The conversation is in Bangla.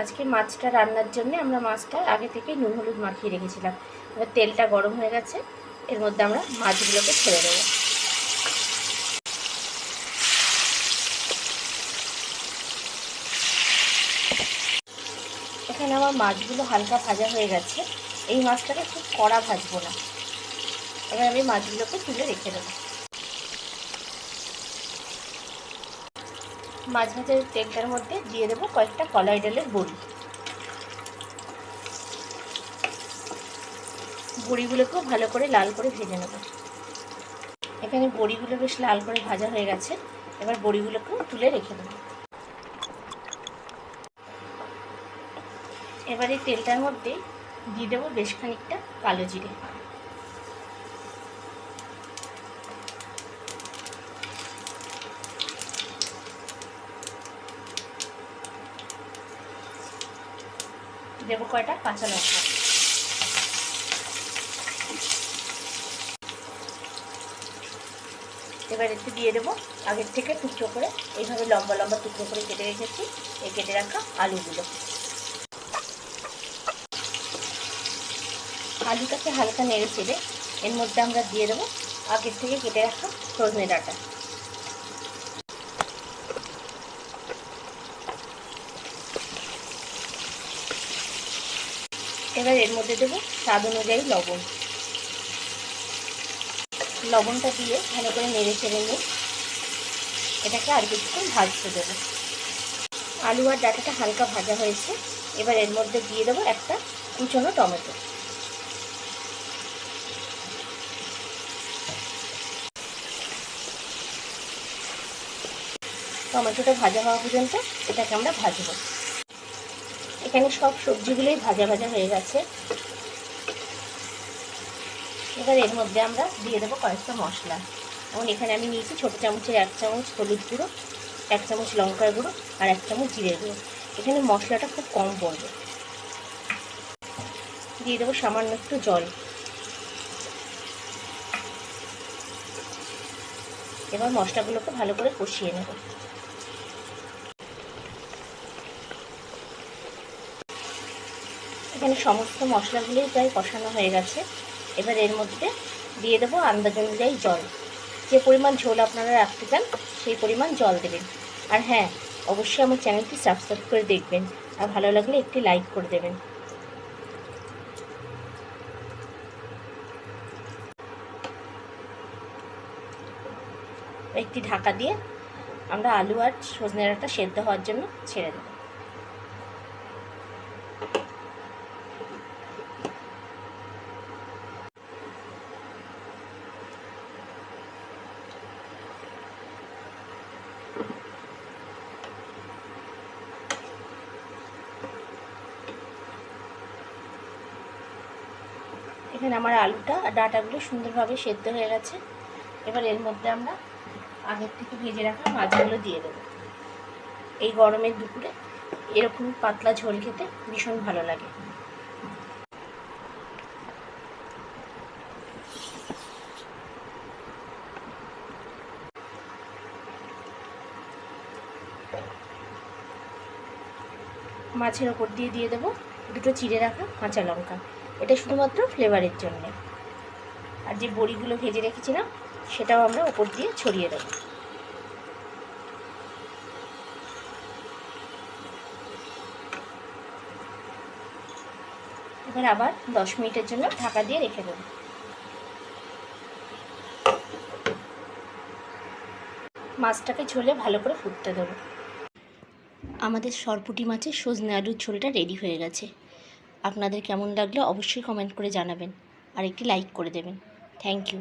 আজকে মাছটা রান্নার জন্য আমরা মাছটা আগে থেকে নুন হলুদ মাখিয়ে রেখেছিলাম। এবার তেলটা গরম হয়ে গেছে, এর মধ্যে আমরা মাছগুলোকে ছেড়ে দেবো। এখানে আমার মাছগুলো হালকা ভাজা হয়ে গেছে, এই মাছটাকে খুব কড়া ভাজবো না। এবার আমি মাছগুলোকে তুলে রেখে দেবো। মাছ ভাজার তেলটার মধ্যে দিয়ে দেবো কয়েকটা কলাই ডালের বড়ি বড়িগুলোকেও ভালো করে লাল করে ভেজে নেব। এখানে বড়িগুলো বেশ লাল করে ভাজা হয়ে গেছে, এবার বড়িগুলোকেও তুলে রেখে দেবো। এবার এই তেলটার মধ্যে দিয়ে দেবো বেশ খানিকটা কালো জিরে। দেবো কয়টা? কাঁচা লঙ্কা এবার একটু দিয়ে দেবো আগের থেকে টুকরো করে। এইভাবে লম্বা লম্বা টুকরো করে কেটে রেখেছি। এই কেটে রাখা আলুগুলো। আলুটাকে হালকা নেড়ে চেড়ে এর মধ্যে আমরা দিয়ে দেবো আগের থেকে কেটে রাখা সজনে ডাঁটা। এবার এর মধ্যে দেবো স্বাদ অনুযায়ী লবণ। লবণটা দিয়ে ভালো করে নেড়ে চেড়ে নিয়ে এটাকে আর কিছুক্ষণ ভাজতে দেবো। আলু আর ডাটাটা হালকা ভাজা হয়েছে, এবার এর মধ্যে দিয়ে দেবো একটা কুচনো টমেটো। টমেটোটা ভাজা হওয়া পর্যন্ত এটাকে আমরা ভাজবো। এখানে সব সবজিগুলোই ভাজা ভাজা হয়ে গেছে। এবার এর মধ্যে আমরা দিয়ে দেবো কয়েকটা মশলা। এবং এখানে আমি নিয়েছি ছোটো চামচের এক চামচ হলুদ গুঁড়ো, এক চামচ লঙ্কার গুঁড়ো আর এক চামচ জিরে গুঁড়ো। এখানে মশলাটা খুব কম পড়বে। দিয়ে দেবো সামান্য একটু জল। এবার মশলাগুলোকে ভালো করে কষিয়ে নেব। এখানে সমস্ত মশলাগুলোই প্রায় কষানো হয়ে গেছে। এবার এর মধ্যে দিয়ে দেবো আন্দাজ অনুযায়ী জল। যে পরিমাণ ঝোল আপনারা রাখতে চান, সেই পরিমাণ জল দেবেন। আর হ্যাঁ অবশ্যই আমার চ্যানেলটি সাবস্ক্রাইব করে দেখবেন। আর ভালো লাগলে একটি লাইক করে দেবেন। একটি ঢাকা দিয়ে আমরা আলু আর সজনে ডাঁটা সেদ্ধ হওয়ার জন্য ছেড়ে দেবো। এখানে আমার আলুটা আর ডাঁটাগুলো সুন্দরভাবে সেদ্ধ হয়ে গেছে। এবার এর মধ্যে আমরা আগের থেকে ভেজে রাখা মাছগুলো দিয়ে দেবো। এই গরমের দুপুরে এরকম পাতলা ঝোল খেতে ভীষণ ভালো লাগে। মাছের ওপর দিয়ে দিয়ে দেবো। দুটো চিড়ে রাখা কাঁচা লঙ্কা। এটা শুধুমাত্র ফ্লেভারের জন্য। আর যে বড়িগুলো ভেজে রেখেছিলাম, সেটাও আমরা ওপর দিয়ে ছড়িয়ে দেবো। এবার আবার দশ মিনিটের জন্য ঢাকা দিয়ে রেখে দেবো। মাছটাকে ঝোলে ভালো করে ফুটতে দেবো। আমাদের সরপুটি মাছের সজনে আলুর ঝোলটা রেডি হয়ে গেছে। আপনাদের কেমন লাগল অবশ্যই কমেন্ট করে জানাবেন। আর একটি লাইক করে দেবেন। Thank you